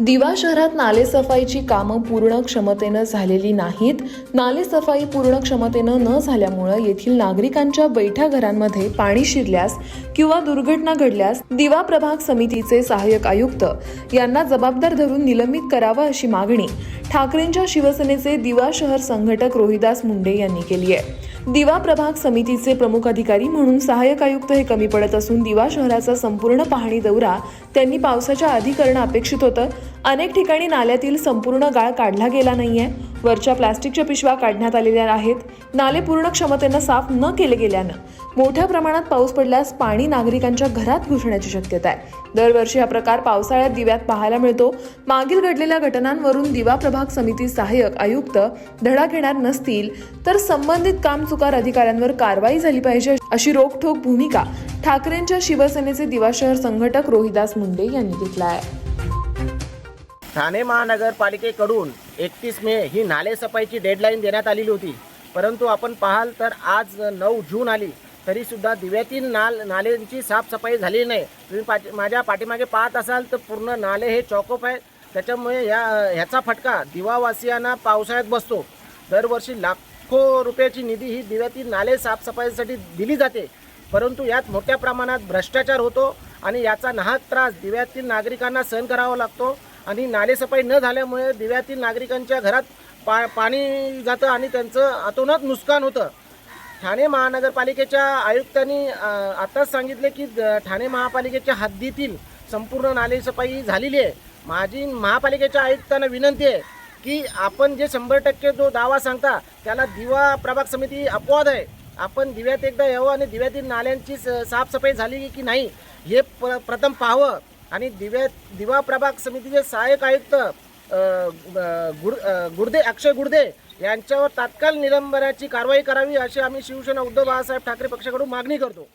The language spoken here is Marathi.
दिवा शहरात नालेसफाईची कामं पूर्ण क्षमतेनं झालेली नाहीत. नालेसफाई पूर्ण क्षमतेनं न झाल्यामुळं येथील नागरिकांच्या बैठ्या घरांमध्ये पाणी शिरल्यास किंवा दुर्घटना घडल्यास दिवा प्रभाग समितीचे सहाय्यक आयुक्त यांना जबाबदार धरून निलंबित करावं अशी मागणी ठाकरेंच्या शिवसेनेचे दिवा शहर संघटक रोहिदास मुंडे यांनी केली आहे. दिवा प्रभाग समितीचे प्रमुख अधिकारी म्हणून सहाय्यक आयुक्त हे कमी पडत असून दिवा शहराचा संपूर्ण पाहणी दौरा त्यांनी पावसाच्या आधी करणं अपेक्षित होतं. अनेक ठिकाणी नाल्यातील संपूर्ण गाळ काढला गेला नाहीये. वरच्या प्लास्टिकच्या पिशव्या काढण्यात आलेल्या आहेत. नाले पूर्ण क्षमतेनं साफ न केले गेल्यानं मोठ्या प्रमाणात पाऊस पडल्यास पाणी नागरिकांच्या घरात घुसण्याची शक्यता आहे. दरवर्षी हा प्रकार पावसाळ्यात दिव्यात पाहायला मिळतो. मागील घडलेल्या घटनांवरून दिवा प्रभाग समिती सहाय्यक आयुक्त धडा घेणार नसतील तर संबंधित कामचुकार अधिकाऱ्यांवर कारवाई झाली पाहिजे अशी रोखठोक भूमिका ठाकरेंच्या शिवसेनेचे दिवा शहर संघटक रोहिदास मुंडे यांनी घेतला आहे ठाणे महानगरपालिकेकडून एकतीस मे ही नाले सफाईची डेडलाईन देण्यात आलेली होती. परंतु आपण पाहाल तर आज नऊ जून आली तरीसुद्धा दिव्यातील नाल नाल्यांची साफसफाई झाली नाही. तुम्ही पाठी माझ्या पाठीमागे पाहत असाल तर पूर्ण नाले हे चॉकअप आहे त्याच्यामुळे ह्या ह्याचा फटका दिवावासियांना पावसाळ्यात बसतो. दरवर्षी लाखो रुपयाची निधी ही दिव्यातील नाले साफसफाईसाठी दिली जाते. परंतु यात मोठ्या प्रमाणात भ्रष्टाचार होतो आणि याचा नाहक त्रास दिव्यातील नागरिकांना सहन करावा लागतो. आणि नालेसफाई न झाल्यामुळे दिव्यातील नागरिकांच्या घरात पा पाणी जातं आणि त्यांचं अतोनात नुकसान होतं. ठाणे महानगरपालिकेच्या आयुक्तांनी आत्ताच आताच सांगितले की ठाणे महापालिकेच्या हद्दीतील संपूर्ण नालेसफाई झालेली आहे. माझी महापालिकेच्या आयुक्तांना विनंती आहे की आपण जे शंभर टक्के जो दावा सांगता त्याला दिवा प्रभाग समिती अपवाद आहे. आपण दिव्यात एकदा यावं आणि दिव्यातील नाल्यांची स- साफसफाई झाली की नाही हे प्र प्रथम पाहावं. आणि दिव्यात दिवा प्रभाग समितीचे सहाय्यक आयुक्त गुर ग- गुड अक्षय गुर्दे यांच्यावर तात्काळ निलंबनाची कारवाई करावी अशी आम्ही शिवसेना उद्धव बाळासाहेब ठाकरे पक्षाकडून मागणी करतो.